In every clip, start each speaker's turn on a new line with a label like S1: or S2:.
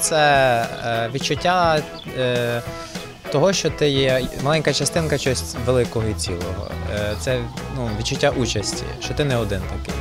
S1: це е, відчуття е, того, що ти є маленька частинка чогось великого і цілого. Е, Це ну, відчуття участі, що ти не один такий.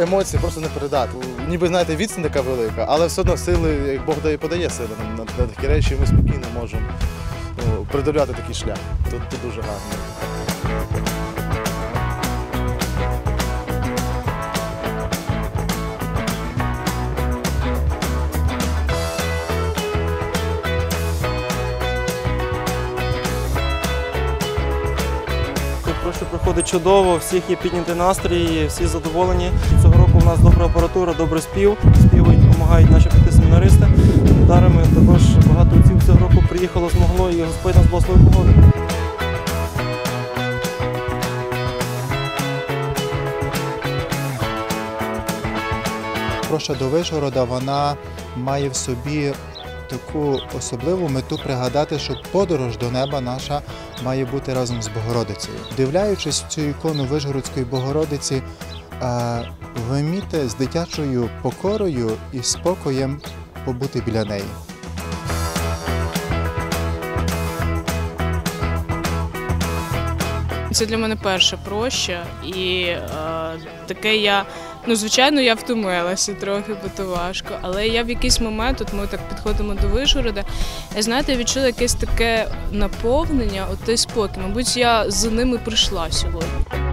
S2: Емоції просто не передати. Ніби знаєте, відстань така велика, але все одно сили, як Бог дає, подає сили на, на, на такі речі, ми спокійно можемо ну, придивляти такий шлях. Тут, тут дуже гарно.
S3: Просто проходить чудово, всіх є піднятий настрій, всі задоволені. Цього року у нас добра апаратура, добрий спів. Співають, допомагають наші п'яти семінаристи. Дарами також багато отців цього року приїхало, змогло, і Господь нас благословив погоди.
S4: Проща до Вишгорода вона має в собі таку особливу мету пригадати, що подорож до неба наша має бути разом з Богородицею. Дивляючись цю ікону Вишгородської Богородиці, а, ви вмієте з дитячою покорою і спокоєм побути біля неї.
S5: Це для мене перше проще, і е, таке я. Ну, звичайно, я втомилася трохи, бо то важко. Але я в якийсь момент, от ми так підходимо до Вишгорода, я знаєте, відчула якесь таке наповнення, от той спокій. Мабуть, я за ними прийшла сьогодні.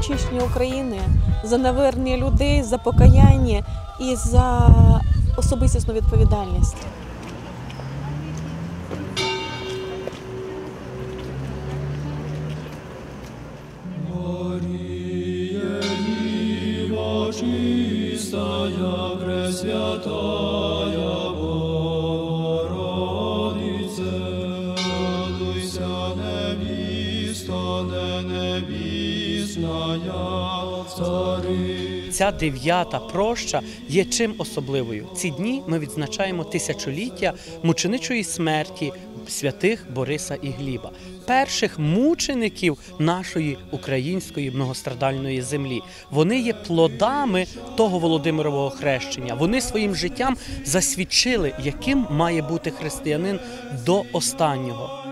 S6: Очищення України, за навернення людей, за покаяння і за особистісну відповідальність.
S7: Ця дев'ята проща є чим особливою. Ці дні ми відзначаємо тисячоліття мученичої смерті святих Бориса і Гліба, перших мучеників нашої української многострадальної землі. Вони є плодами того Володимирового хрещення. Вони своїм життям засвідчили, яким має бути християнин до останнього.